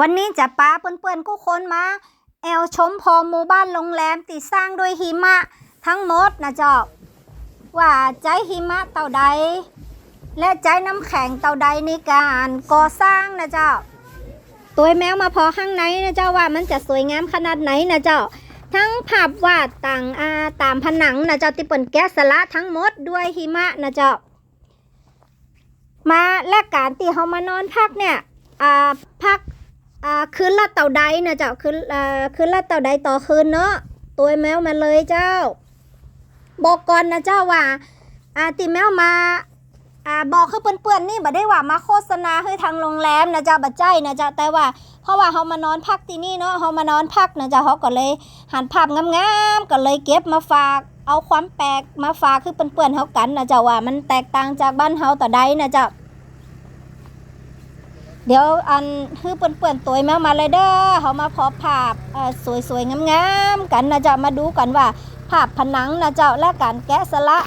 วันนี้จะป้าเปื่อนๆกู้คนมา แอลชมพอหมู่บ้านโรงแรมติสร้างด้วยหิมะ ทั้งหมดนะเจ้าว่าใจหิมะเต่าใด และใจน้ำแข็งเต่าใดในการก่อสร้างนะเจ้า ตัวแมวมาพอข้างในนะเจ้าว่ามันจะสวยงามขนาดไหนนะเจ้า ทั้งภาพวาดต่างอาตามผนังนะเจ้าที่เปิ่นแกะสละทั้งหมดด้วยหิมะนะเจ้า มาและการที่เขามานอนพักเนี่ยอ่าพัก อ่าคืนละเต่าใดนะเจ้าคืนอ่าคืนละเต่าใดต่อคืนเนาะตัวแมวมาเลยเจ้า บอกก่อนนะเจ้าว่าอ่าตีแมวมาอ่าบอกคือเปื่อนๆนี่บ่ได้ว่ามาโฆษณาให้ทางโรงแรมนะเจ้าบัดใจนะเจ้าแต่ว่าเพราะว่าเขามานอนพักที่นี่เนาะเขามานอนพักนะเจ้าเขาก็เลยหันภาพงามๆก็เลยเก็บมาฝาก เอาความแปลกมาฝากคือเปื่อนๆเขากันนะเจ้าว่ามันแตกต่างจากบ้านเฮาต่อใดนะเจ้า เดี๋ยวอันคือเปื่อนๆตัวแมวมาเลยเด้อเขามาพอภาพสวยๆงามๆกันนะเจ้ามาดูกันว่า ภาพผนังนะเจ้าและการแกะสลัก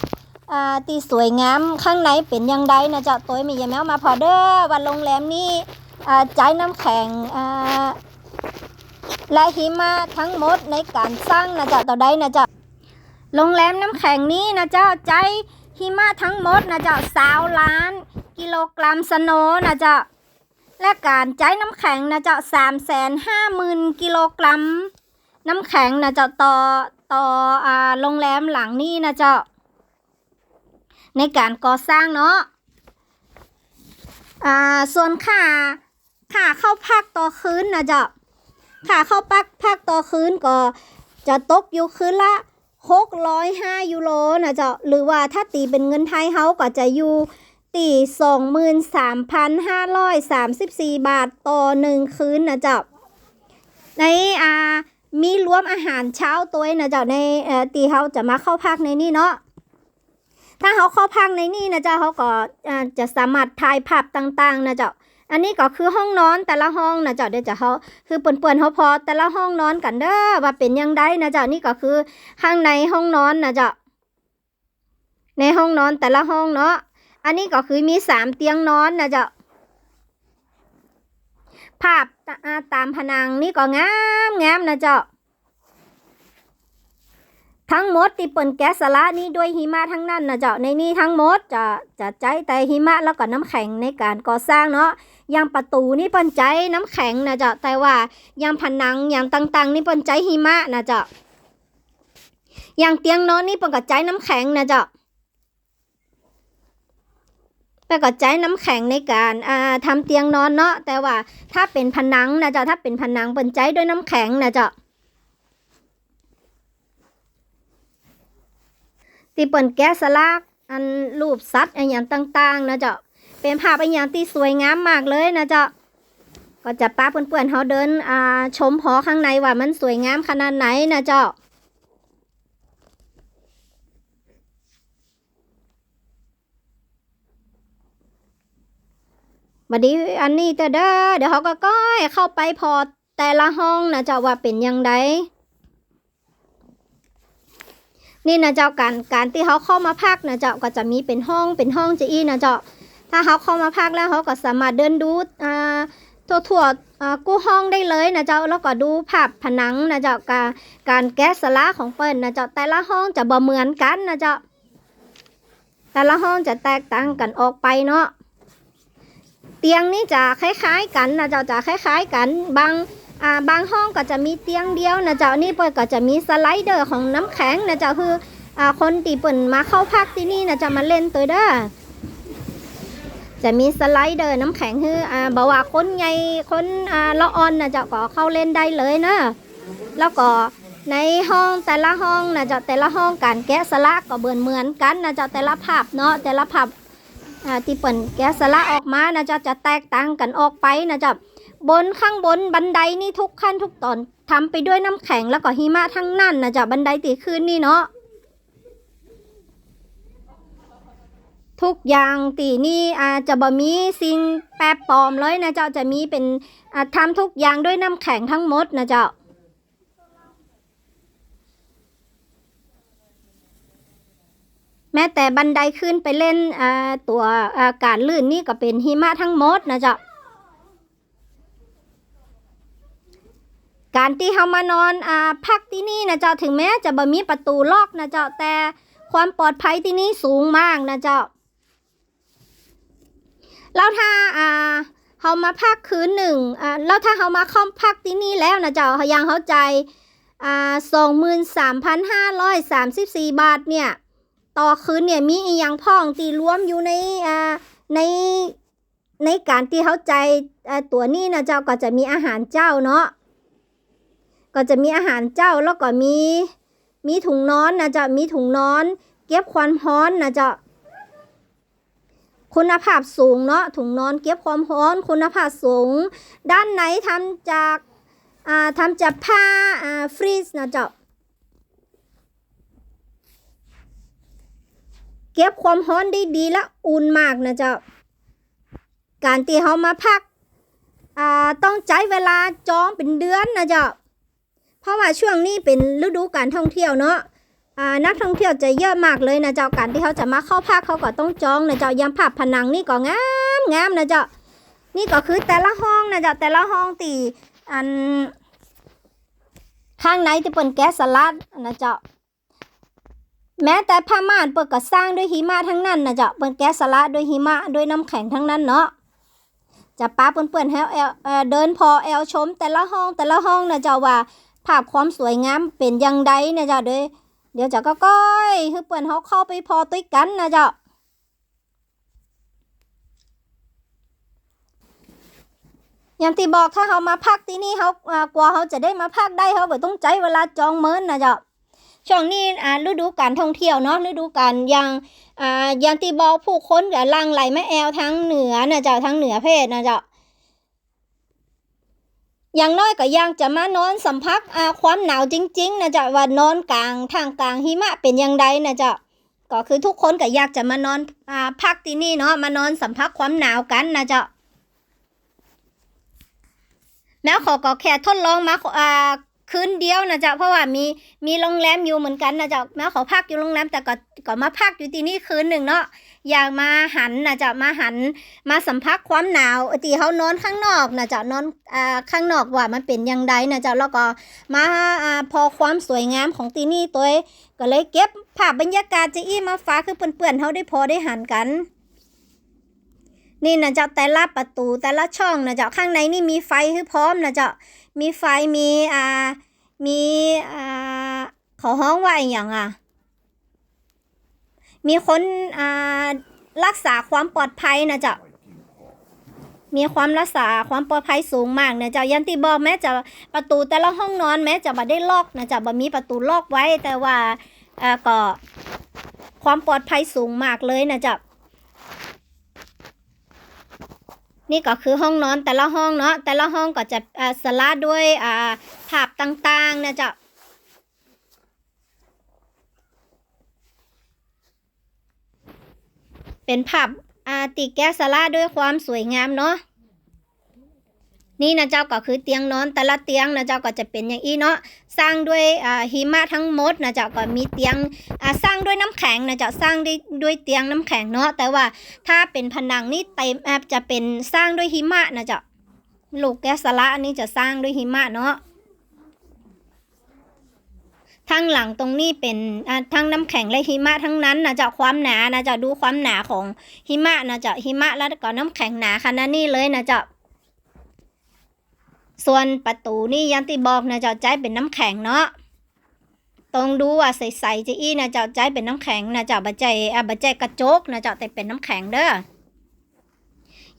ตีสวยงามข้างในเป็นยังไงนะเจ้าตัวมียายแมวมาพอเด้อวันโรงแรมนี้อ่จ่ายน้ำแข็งและหิมะทั้งหมดในการสร้างนะเจ้าต่อใดนะเจ้าโรงแรมน้ำแข็งนี้นะเจ้าใจหิมะทั้งหมดนะเจ้าสาวล้าน กิโลกรัมสโนนะเจ้า และการใช้น้ำแข็งนะเจ้าสามแสนห้าหมื่นกิโลกรัม น้ำแข็งนะเจ้าต่อต่ออ่าโรงแรมหลังนี้นะเจ้าในการก่อสร้างเนาะอ่าส่วนค่าค่าเข้าพักต่อคืนนะเจ้าค่าเข้าพักพักต่อคืนก็จะตกอยู่คืนละหกร้อยห้ายูโรนะเจ้าหรือว่าถ้าตีเป็นเงินไทยเฮาก็จะอยู่ ตีสองหมื่นสามพันห้าร้อยสามสิบสี่บาทต่อหนึ่งคืนนะเจ้าในอ่ามีรวมอาหารเช้าตัวนะเจ้าในเอ่อตีเขาจะมาเข้าพักในนี่เนาะถ้าเขาเข้าพักในนี่นะเจ้าเขาก็อ่าจะสามารถถ่ายภาพต่างๆนะเจ้าอันนี้ก็คือห้องนอนแต่ละห้องนะเจ้าเดี๋ยวจะเขาคือเปิ่อนๆเขาพอแต่ละห้องนอนกันเด้อว่าเป็นยังไงนะเจ้านี่ก็คือข้างในห้องนอนนะเจ้าในห้องนอนแต่ละห้องเนาะ อันนี้ก็คือมีสามเตียงนอนนะเจ้าภาพตาตามผนังนี่ก็งามงามนะเจ้า ทั้งหมดที่เปินแกะสละนี่ด้วยหิมะทั้งนั้นนะเจ้าในนี้ทั้งหมดจะจะใจแต่หิมะแล้วก็น้ำแข็งในการก่อสร้างเนาะย่างประตูนี่เปินใจน้ำแข็งนะเจ้าแต่ว่าย่างผนังอย่างต่างๆ นี่เปินใจหิมะนะเจ้าอย่างเตียงนอนนี่เปินก็ใจน้ำแข็งนะเจ้า แล้วก็ใช้น้ำแข็งในการอ่าทำเตียงนอนเนาะแต่ว่าถ้าเป็นผนังนะเจ้าถ้าเป็นผนังเป็นใจด้วยน้ำแข็งนะเจ้าที่เปิ่นแกะสลักอันรูปสัตว์อันอย่างต่างๆนะเจ้าเป็นภาพอันอย่างที่สวยงามมากเลยนะเจ้าก็จะป้าเพื่อนๆเขาเดินอ่าชมหอข้างในว่ามันสวยงามขนาดไหนนะเจ้า บัดนี้อันนี้แต่เด้อเดี๋ยวเขาก็ก้อยเข้าไปพอแต่ละห้องนะเจ้าว่าเป็นยังไงนี่นะเจ้าการการที่เขาเข้ามาพักนะเจ้าก็จะมีเป็นห้องเป็นห้องจะอีนะเจ้าถ้าเขาเข้ามาพักแล้วเขาก็สามารถเดินดูอ่าทั่วทั่วอ่ากู้ห้องได้เลยนะเจ้าแล้วก็ดูภาพผนังนะเจ้าการการแกะสลักของเปิ้ลนะเจ้าแต่ละห้องจะบ่เหมือนกันนะเจ้าแต่ละห้องจะแตกต่างกันออกไปเนาะ เตียงนี่จะคล้ายๆกันนะเจ้าจะคล้ายๆกันบางอ่าบางห้องก็จะมีเตียงเดียวนะเจ้านี่เปิดก็จะมีสไลเดอร์ของน้ำแข็งนะเจ้าคืออ่าคนตีเปิ่นมาเข้าพักที่นี่นะจะมาเล่นตัวเด้อจะมีสไลเดอร์น้ำแข็งคืออ่าบอกว่าคนใหญ่คนอ่าละอ่อนนะเจ้าก็เข้าเล่นได้เลยนะแล้วก็ในห้องแต่ละห้องนะเจ้าแต่ละห้องการแกะสลักก็เบือนเหมือนกันนะเจ้าแต่ละภาพเนาะแต่ละภาพ อ่าที่เปิ่นแกะสละออกมานะจ๊ะจะแตกต่างกันออกไปนะจ๊ะบนข้างบนบันไดนี่ทุกขั้นทุกตอนทำไปด้วยน้ำแข็งแล้วก็หิมะทั้งนั้นนะจ๊ะบันไดตีขึ้นนี่เนาะทุกอย่างตีนี่อาจะบ่มีสิ่งแปรปลอมเลยนะเจ้าจะมีเป็นอ่าทำทุกอย่างด้วยน้ำแข็งทั้งหมดนะเจ้า แม้แต่บันไดขึ้นไปเล่นตัวการลื่นนี่ก็เป็นหิมะทั้งหมดนะจ๊ะการที่เฮามานอนอ่าพักที่นี่นะเจ้าถึงแม้จะบ่มีประตูล็อกนะเจ้าแต่ความปลอดภัยที่นี่สูงมากนะเจ้าแล้วถ้าอ่าเฮามาพักคืนหนึ่งอ่าแล้วถ้าเฮามาเข้าพักที่นี่แล้วนะเจ้าเฮายังเข้าใจอ่าสองหมื่นสามพันห้าร้อยสามสิบสี่บาทเนี่ย ต่อคืนเนี่ยมีอีหยังพ่องตีรวมอยู่ในอ่าในในการที่เขาใจตัวนี้นะเจ้าก็จะมีอาหารเจ้าเนาะก็จะมีอาหารเจ้าแล้วก็มีมีถุงนอนนะเจ้ามีถุงนอน เก็บความร้อนนะเจ้าคุณภาพสูงเนาะถุงนอนเก็บความร้อนคุณภาพสูง ด้านไหนทำจากอ่าทำจากผ้าอ่าฟรีซนะเจ้า ก็บความร้อนได้ดีและอุ่นมากนะเจ้า การที่เขามาพักอ่าต้องใช้เวลาจองเป็นเดือนนะเจ้า เพราะว่าช่วงนี้เป็นฤดูการท่องเที่ยวเนาะอ่านักท่องเที่ยวจะเยอะมากเลยนะเจ้าการที่เขาจะมาเข้าพักเขาก็ต้องจองนะเจ้ายามภาพผนังนี่ก็งามงามนะเจ้า นี่ก็คือแต่ละห้องนะเจ้าแต่ละห้องตีอันข้างในที่เป็นแก๊สสลัดนะเจ้า แม้แต่ผ้าม่านเปิดก็สร้างด้วยหิมะทั้งนั้นนะจ๊ะเปิดแก๊สลัดด้วยหิมะด้วยน้ำแข็งทั้งนั้นเนาะจะป้าเปื่อนๆให้แอลเอเดินพอแอลชม แต่ละห้องแต่ละห้องนะจ๊ะว่า ภาพความสวยงามเป็นยังไงนะจ๊ะเด้อเดี๋ยวจะก็ก้อยคือเปื่อนเขาเข้าไปพอตุ้ยกันนะจ๊ะอย่างที่บอกถ้าเขามาพักที่นี่เขาอ่ากว่าเขาจะได้มาพักได้เขาก็ต้องใจเวลาจองเมินนะจ๊ะ ช่วงนี้อ่าฤดูการท่องเที่ยวเนาะฤดูการยังอ่ายังตีบอกผู้คนกับลังไหลแม่แอลทั้งเหนือนะเจ้าทั้งเหนือเพศนะเจ้าอย่างน้อยก็ยังจะมานอนสัมผัสอ่าความหนาวจริง ๆนะเจ้าว่านอนกลางทางกลางหิมะเป็นย่างใดนะเจ้าก็คือทุกคนก็อยากจะมานอนอ่าพักที่นี่เนาะมานอนสัมผัสความหนาวกันนะเจ้าแม้ขอก็แค่ทดลองมาอ่า คืนเดียวนะจ๊ะเพราะว่ามีมีโรงแรมอยู่เหมือนกันนะจ๊ะแม้เขาพักอยู่โรงแรมแต่ก็ก็มาพักอยู่ที่นี่คืนหนึ่งเนาะอยากมาหันนะจ๊ะมาหันมาสัมผัสความหนาวที่เขานอนข้างนอกนะจ๊ะนอนอ่าข้างนอกว่ามันเป็นยังไงนะจ๊ะแล้วก็มาอ่าพอความสวยงามของที่นี่ตัวก็เลยเก็บภาพบรรยากาศจะอี้มาฝาคือเปื่อนๆเขาได้พอได้หันกัน นี่นะจ๊ะแต่ละประตูแต่ละช่องนะจ๊ะข้างในนี่มีไฟคือพร้อมนะจ๊ะมีไฟมีอ่ามีอ่าขอห้องว่าอย่างอะ มีคนอ่ารักษาความปลอดภัยนะจ๊ะมีความรักษาความปลอดภัยสูงมากนะจ๊ะยันที่บอกแม้จะประตูแต่ละห้องนอนแม้จะบ่ได้ล็อกนะจ๊ะบ่มีประตูล็อกไว้แต่ว่าอ่าก็ความปลอดภัยสูงมากเลยนะจ๊ะ นี่ก็คือห้องนอนแต่ละห้องเนาะแต่ละห้องก็จะสลัดด้วยภาพต่างๆนะจ๊ะเป็นภาพอาติแก้สลัดด้วยความสวยงามเนาะ นี่นะเจ้าก็คือเตียงนอน แต่ละเตียงนะเจ้าก็จะเป็นอย่างอี้เนาะสร้างด้วยหิมะทั้งหมดนะเจ้าก็มีเตียงสร้างด้วยน้ำแข็งนะเจ้าสร้างด้วยด้วยเตียงน้ำแข็งเนาะแต่ว่าถ้าเป็นผนังนี่เต็มแอบจะเป็นสร้างด้วยหิมะนะเจ๊ะลูกแกสละอันนี้จะสร้างด้วยหิมะเนาะทางหลังตรงนี้เป็นทั้งน้ำแข็งและหิมะทั้งนั้นนะจะความหนานะจะดูความหนาของหิมะนะจะหิมะแล้วก็น้ำแข็งหนาขนาดนี้เลยนะจะ ส่วนประตูนี่อยันที่บอกนะเจ๊ะใจเป็นน้ำแข็งเนาะต้องดูว่าใสๆจะอี้นะเจ้าใจเป็นน้ำแข็งนะเจ้าบัจใจอะบัจใจกระจกนะเจ้าแต่เป็นน้ำแข็งเด้อ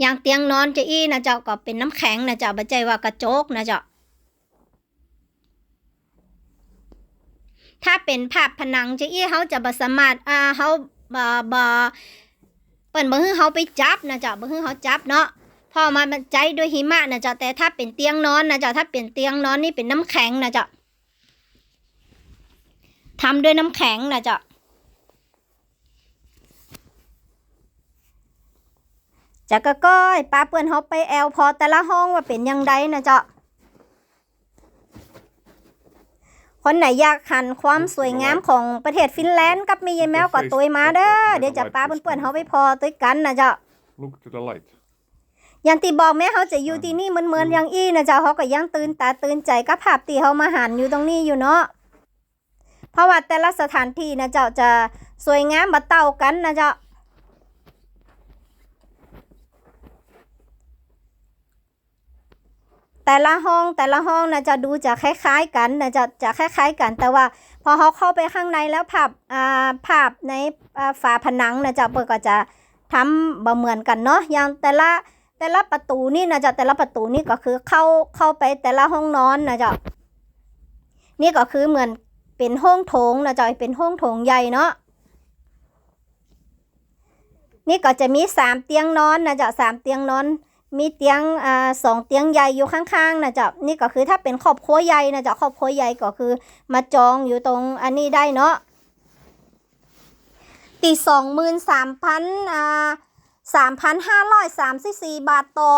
อย่างเตียงนอนจะอี้นะเจ้าก็เป็นน้ำแข็งนะเจ้าบัจใจว่ากระจกนะเจ้าถ้าเป็นภาพผนังจะอี้เขาจะบ่สามารถอ่าเขาบ่บ่เปิ่นบ่ฮือเขาไปจับนะเจ้าบ่ฮือเขาจับเนาะ พ่อมามันใจด้วยหิมะนะจ้าแต่ถ้าเป็นเตียงนอนนะจ้าถ้าเป็นเตียงนอนนี่เป็นน้ำแข็งนะจ้าทำด้วยน้ำแข็งนะจ๊ะจะก็ก้อยป้าเปื่อนเขาไปแอลพอแต่ละห้องว่าเป็นยังไงนะจ๊ะคนไหนอยากหันความสวยงามของประเทศฟินแลนด์กับมียายแมวก็ตัวมาเด้อเดี๋ยวจะป้าเปื่อนๆเขาไปพอตัวกันนะจ๊ะ Look to the light. อย่างที่บอกแม่เขาจะอยู่ที่นี่เหมือนๆอย่างอี้นะเจ้าเขาก็ยังตื่นตาตื่นใจกับภาพที่เขามาหันอยู่ตรงนี้อยู่เนาะเพราะว่าแต่ละสถานที่นะเจ้าจะสวยงามบ่เต่ากันนะเจ้าแต่ละห้องแต่ละห้องนะจะดูจะคล้ายๆกันนะจะจะคล้ายๆกัน แต่ว่าพอเขาเข้าไปข้างในแล้วภาพอ่าภาพในอ่าฝาผนังนะจะเปิดก็จะทำบ่เหมือนกันเนาะอย่างแต่ละ แต่ละประตูนี่นะจ๊ะแต่ละประตูนี่ก็คือเข้าเข้าไปแต่ละห้องนอนนะจ๊ะนี่ก็คือเหมือนเป็นห้องโถงนะจ๊ะเป็นห้องโถงใหญ่เนาะนี่ก็จะมีสามเตียงนอนนะจ๊ะสามเตียงนอน มีเตียงอ่าสองเตียงใหญ่อยู่ข้างๆนะจ๊ะนี่ก็คือถ้าเป็นครอบครัวใหญ่นะจ๊ะครอบครัวใหญ่ก็คือมาจองอยู่ตรงอันนี้ได้เนาะตีสองหมื่นสามพันอ่า สามพันห้าร้อยสามสิบสี่บาทต่อ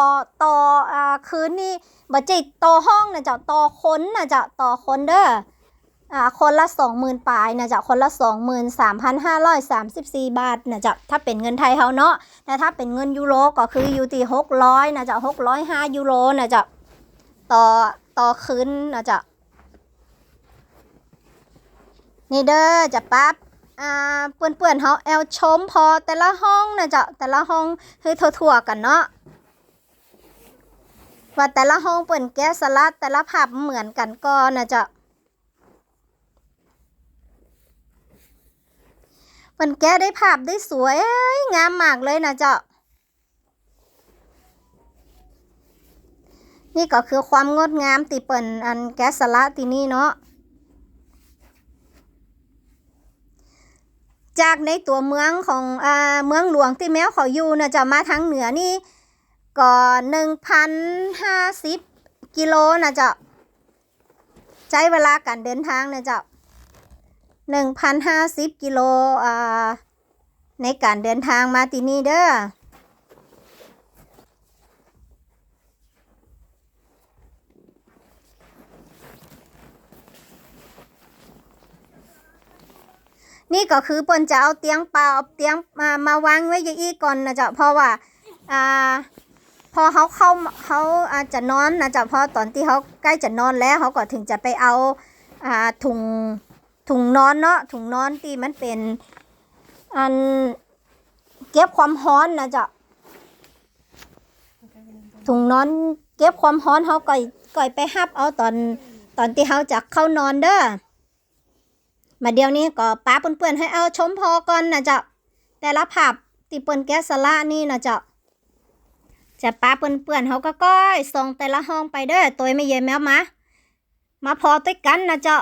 ต่ออ่าคืนนี่บัจิตต่อห้องนะจ๊ะต่อคนนะจ๊ะต่อคนเด้ออ่าคนละสองหมื่นปลายนะจ๊ะคนละสองหมื่นสามพันห้าร้อยสามสิบสี่บาทนะจ๊ะถ้าเป็นเงินไทยเขาเนาะแต่ถ้าเป็นเงินยูโรก็คืออยู่ที่หกร้อยนะจ๊ะหกร้อยห้ายูโรนะจ๊ะต่อต่อคืนนะจ๊ะนี่เด้อจะปั๊บ อ่าเปื่อนๆเขาแอลชมพอแต่ละห้องนะจ๊ะแต่ละห้องคือทั่วๆกันเนาะว่าแต่ละห้องเปิ่นแก้สลัดแต่ละภาพเหมือนกันก็นะจ๊ะเปิ่นแก้ได้ภาพได้สวยงามมากเลยนะจ๊ะนี่ก็คือความงดงามติเปิ่นอันแก้สลัดที่นี่เนาะ จากในตัวเมืองของอ่าเมืองหลวงที่แมวเขาอยู่นะจะมาทางเหนือนี่ก็หนึ่งพันห้าสิบกิโลนะจะใช้เวลาการเดินทางนะจะหนึ่งพันห้าสิบกิโลอ่าในการเดินทางมาที่นี่เด้อ นี่ก็คือเปิ้นจะเอาเตียงเปล่าเอาเตียงมามาวางไว้อย่อีก่อนนะจ๊ะเพราะว่าอ่าพอเขาเข้าเขาอาจจะนอนนะจ๊ะพอตอนที่เขาใกล้จะนอนแล้วเขาก็ถึงจะไปเอาอ่าถุงถุงนอนเนาะถุงนอนที่มันเป็นอันเก็บความร้อนนะจ๊ะถุงนอนเก็บความร้อนเขาก็ก่อยไปฮับเอาตอนตอนที่เขาจะเข้านอนเด้อ มาเดี๋ยวนี้ก็ป้าเปื่อนๆให้เอาชมพอก่อนนะจ๊ะแต่ละภาพที่เปิ้นแกะสละนี่นะจ๊ะจะป้าเปื่อนๆเขาก็ก้อยส่งแต่ละห้องไปเด้อตัวไม่เย็นแมวมามาพอด้วยกันนะเจ้า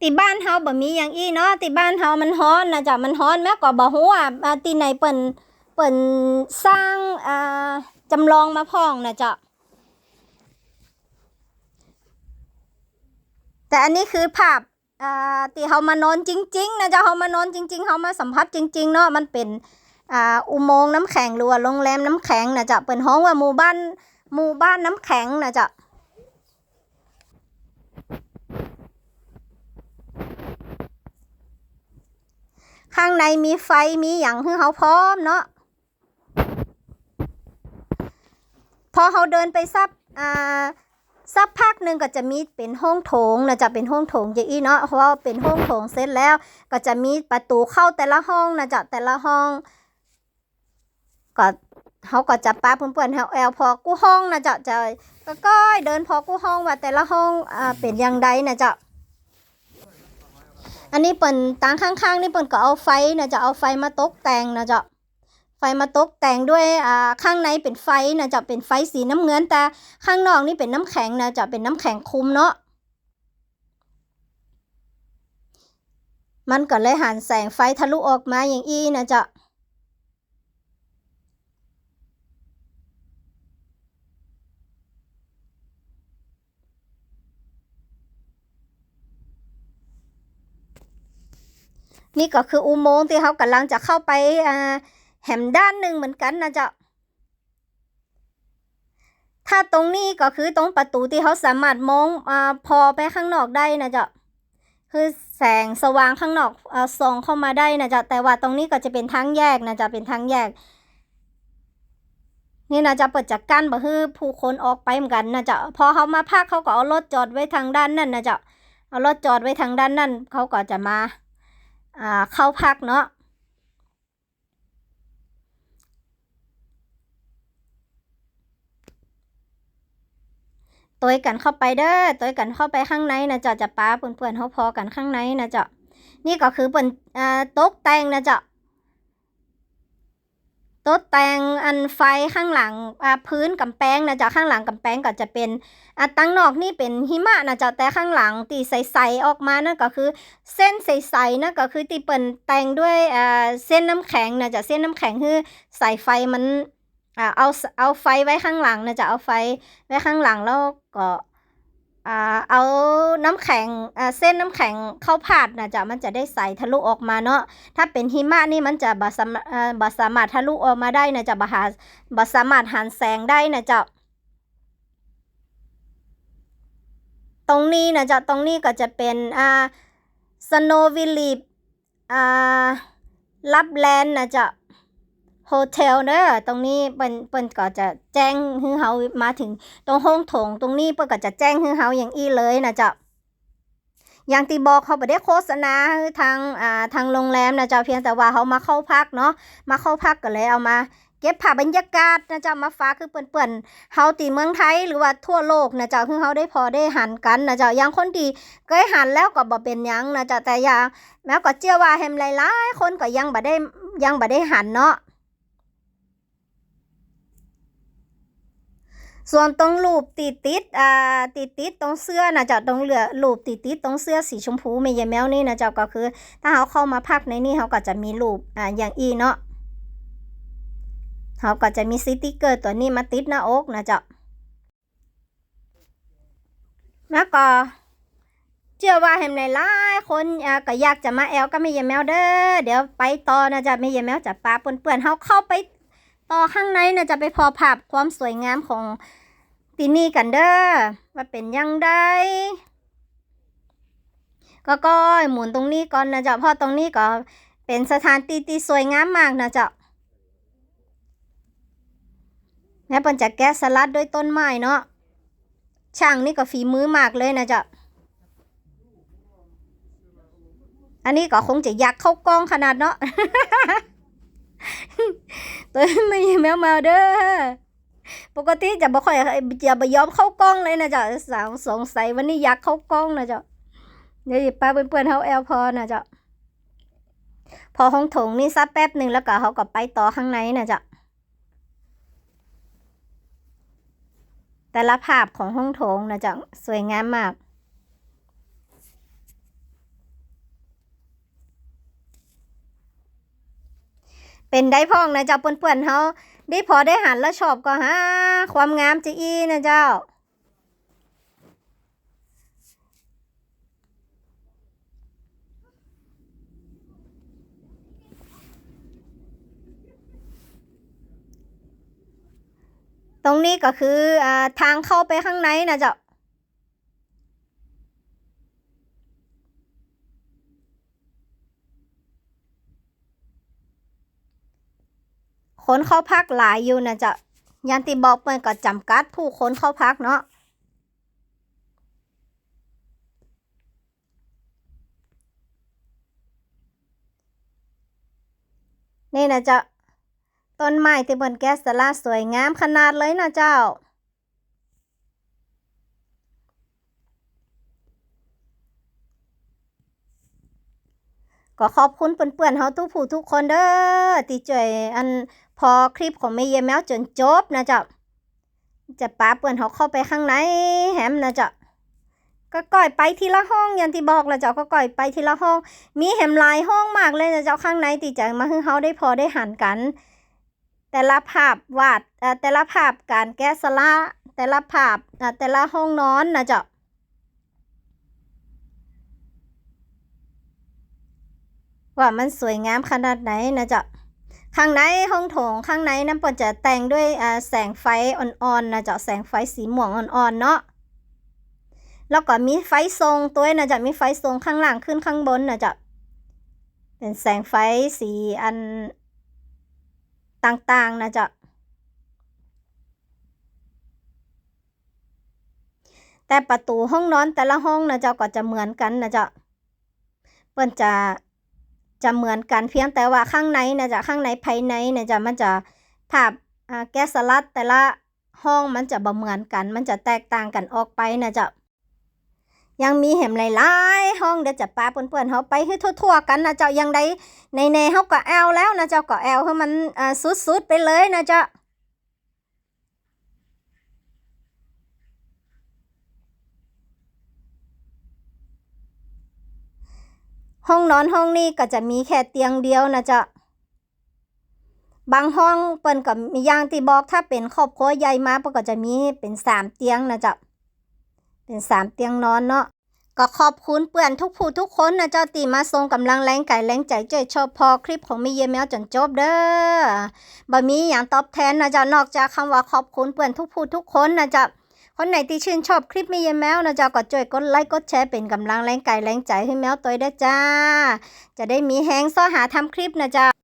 ติบ้านเฮาบ่มีอย่างอี้เนาะติบ้านเฮามันฮ้อนนะจ๊ะมันฮ้อนแม่ก็บ่ฮู้ว่าอ่าตีไหนเปิ้นเปิ้นสร้างอ่าจำลองมาพ้องนะจ๊ะ แต่อันนี้คือภาพอ่าที่เขามานอนจริง ๆ นะจ๊ะเขามานอนจริง ๆเขามาสัมผัสจริง ๆ เนาะมันเป็นอ่าอุโมงค์น้ำแข็งหรือว่าโรงแรมน้ำแข็งนะจ๊ะเป็นห้องว่าหมู่บ้านหมู่บ้านน้ำแข็งนะจ๊ะข้างในมีไฟมีอย่างให้เขาพร้อมเนาะพอเขาเดินไปซับอ่า สักพักหนึ่งก็จะมีเป็นห้องโถงนะจะเป็นห้องโถงอย่างอีเนาะเพราะว่าเป็นห้องโถงเสร็จแล้ว ก็จะมีประตูเข้าแต่ละห้องนะจะแต่ละห้องก็เขาก็จะป้าเพื่อนๆเขาแอลพอกู้ห้องนะจะจะก็ก้อยเดินพอกู้ห้องว่าแต่ละห้องอ่าเป็นอย่างใดนะจะอันนี้เปิ่นตางข้างๆนี่เปิ่นก็เอาไฟนะจะเอาไฟมาตกแต่งนะจะ ไฟมาตกแต่งด้วยอ่าข้างในเป็นไฟนะจะเป็นไฟสีน้ำเงินแต่ข้างนอกนี่เป็นน้ำแข็งนะจะเป็นน้ำแข็งคุมเนาะมันก็เลยหันแสงไฟทะลุออกมาอย่างอี้นะจะนี่ก็คืออุโมงค์ที่เขากำลังจะเข้าไปอ่า แหมด้านหนึ่งเหมือนกันนะจ๊ะถ้าตรงนี้ก็คือตรงประตูที่เขาสามารถมองอ่าพอไปข้างนอกได้นะจ๊ะคือแสงสว่างข้างนอกอ่อส่องเข้ามาได้นะจ๊ะแต่ว่าตรงนี้ก็จะเป็นทางแยกนะจ๊ะเป็นทางแยก นี่นะจ๊ะเปิดจากกั้นบ่ฮือผู้คนออกไปเหมือนกันนะจ๊ะพอเขามาพักเขาก็เอารถจอดไว้ทางด้านนั่นนะจ๊ะเอารถจอดไว้ทางด้านนั่นเขาก็จะมาอ่าเข้าพักเนาะ ตัวกันเข้าไปเด้อตัวกันเข้าไปข้างในนะจ๊ะจะป้าเพื่อนๆเขาพอกันข้างในนะจ๊ะนี่ก็คือเป็นอ่าตกแต่งนะจ๊ะตกแต่งอันไฟข้างหลังพื้นกำแพงนะจ๊ะข้างหลังกำแพงก็จะเป็นตั้งนอกนี่เป็นหิมะนะจ๊ะแต่ข้างหลังตีใสๆออกมานั่นก็คือเส้นใสๆนั่นก็คือตีเปิ่นแต่งด้วยเส้นน้ำแข็งนะจ๊ะเส้นน้ำแข็งคือสายไฟมัน อ่าเอาเอาไฟไว้ข้างหลังนะจะเอาไฟไว้ข้างหลังแล้วก็อ่าเอาน้ำแข็งอ่าเส้นน้ำแข็งเข้าพาดนะจะมันจะได้ใสทะลุออกมาเนาะถ้าเป็นหิมะนี่มันจะบ่สามารถอ่าสามารถทะลุออกมาได้นะจะบ่หาบ่สามารถหันแสงได้นะจะตรงนี้นะจะตรงนี้ก็จะเป็นอ่าสโนวิลิปอ่าลับแลนนะจ๊ะ โฮเทลเนอะตรงนี้เปิ้นเปิ้นก็จะแจ้งให้เฮามาถึงตรงห้องโถงตรงนี้เปิ้นก็จะแจ้งให้เฮาอย่างอี้เลยนะจ๊ะอย่างที่บอกเขาบ่ได้โฆษณาทางอ่าทางโรงแรมนะจ๊ะเพียงแต่ว่าเขามาเข้าพักเนาะมาเข้าพักก็เลยเอามา เก็บภาพบรรยากาศนะจ๊ะมาฝาคือเปิ้นๆเฮาตีเมืองไทยหรือว่าทั่วโลกนะจ๊ะคือเฮาได้พอได้หันกันนะจ๊ะอย่างคนที่เคยหันแล้วก็บ่เป็นยังนะจ๊ะแต่อย่างแม้ก็เชื่อว่าแฮมหลายๆคนก็ยังบ่ได้ยังบ่ได้หันเนาะ ส่วนตรงรูปติดติดอ่าติดติดตรงเสื้อนะจ๊ะตรงเหลือรูปติดติดตรงเสื้อสีชมพูเมยแมวนี่นะจ๊ะก็คือ ถ้าเขาเข้ามาพักในนี่เขาก็จะมีรูปอ่าอย่างอีเนาะเขาก็จะมีสติกเกอร์ตัวนี้มาติดหน้าอกนะจ๊ะแล้วก็เชื่อว่าเห็นในหลายคนอ่าก็อยากจะมาแอลก็ไม่ยแมวเด้อเดี๋ยวไปต่อนะจ๊ะไม่ยแมวจะปลาเปื่อนๆเขาเข้าไป ต่อข้างในนะจะไปพอภาพความสวยงามของที่นี่กันเด้อว่าเป็นยังไงก็ก็หมุนตรงนี้ก่อนนะจ๊ะพราะตรงนี้ก็เป็นสถานที่ที่สวยงามมากนะจ๊ะแล้วปนจะแกะสลัดด้วยต้นไม้เนาะช่างนี่ก็ฝีมือมากเลยนะจ๊ะอันนี้ก็คงจะยักเข้ากล้องขนาดเนาะ ตัวไม่แมวมาเด้อปกติจะบ่ค่อยจะบ่ยอมเข้ากล้องเลยนะจ๊ะสาวสงสัยวันนี้อยากเข้ากล้องนะจ๊ะเดี๋ยวป้าเพื่อนๆเขาแอลพอนะจ๊ะพอห้องโถงนี่ซับแป๊บหนึ่งแล้วก็เขาก็ไปต่อข้างในนะจ๊ะแต่ละภาพของห้องโถงนะจ๊ะสวยงามมาก เป็นได้พ้องนะเจ้าเปื่อนๆเขาได้พอได้หันแล้วชอบก็ฮะความงามจะอีนะเจ้าตรงนี้ก็คืออทางเข้าไปข้างในนะเจ้า คนเข้าพักหลายอยู่นะจะยันติบอกเปินก็จำกัดผู้คนเข้าพักเนาะนี่นะจ๊ะต้นไม้ที่บนแก๊สตลาสวยงามขนาดเลยนะเจ้า ก็ขอบคุณเพื่อนๆเฮาทุกผู้ทุกคนเด้อที่ช่วยอันพอคลิปของแม่เยแมวจนจบนะจ๊ะจะป้าเพื่อนเขาเข้าไปข้างในแฮมนะจ๊ะก็ก่อยไปทีละห้องอย่างที่บอกล้วเจ้าก็ก่อยไปทีละห้อง มีแฮมหลายห้องมากเลยนะเจ้าข้างในที่จะมาให้เฮาได้พอได้หันกัน แต่ละภาพวาดแต่ละภาพการแกะสละแต่ละภาพแต่ละห้องนอนนะเจ้า ว่ามันสวยงามขนาดไหนนะจ๊ะข้างในห้องโถงข้างในน้ำปนจะแต่งด้วยแสงไฟอ่อนๆนะจ๊ะแสงไฟสีม่วงอ่อนๆเนาะแล้วก็มีไฟทรงตัวนะจ๊ะมีไฟทรงข้างล่างขึ้นข้างบนนะจ๊ะเป็นแสงไฟสีอันต่างๆนะจ๊ะแต่ประตูห้องนอนแต่ละห้องนะจ้าก็จะเหมือนกันนะจ้าเปิ้นจะ จะเหมือนกันเพียงแต่ว่าข้างในนะจ๊ะข้างในภายในนะจ๊ะมันจะภาพอ่าแก๊สลัดแต่ละห้องมันจะบ่เหมือนกัน มันจะแตกต่างกันออกไปนะจ๊ะยังมีแหมหลายๆห้องเดี๋ยวจะปาเพื่อนๆเขาไปให้ทั่วๆกันนะเจ้ายังได้ในในๆเขาก็แอลแล้วนะเจ้าก็แอลให้มันอ่าสุดๆไปเลยนะเจ้า ห้องนอนห้องนี้ก็จะมีแค่เตียงเดียวนะจ๊ะบางห้องเปิ้นก็มีอย่างที่บอกถ้าเป็นครอบครัวใหญ่มาเปิ้นก็จะมีเป็นสามเตียงนะจ๊ะเป็นสามเตียงนอนเนาะก็ขอบคุณเปื่อนทุกผู้ทุกคนนะเจ้าตีมาส่งกำลังแรงกายแรงใจเจยชอบพอคลิปของมีเยแมวจนจบเด้อบ่มีอย่างตอบแทนนะจ๊ะนอกจากคำว่าขอบคุณเปื่อนทุกผู้ทุกคนนะจ๊ะ คนไหนที่ชื่นชอบคลิปมีเยแมวนะจ๊ะก็ช่วยกดไลค์กดแชร์เป็นกำลังแรงกายแรงใจให้แมวตัวได้จ้า จะได้มีแฮงซ้อหาทำคลิปนะจ๊ะ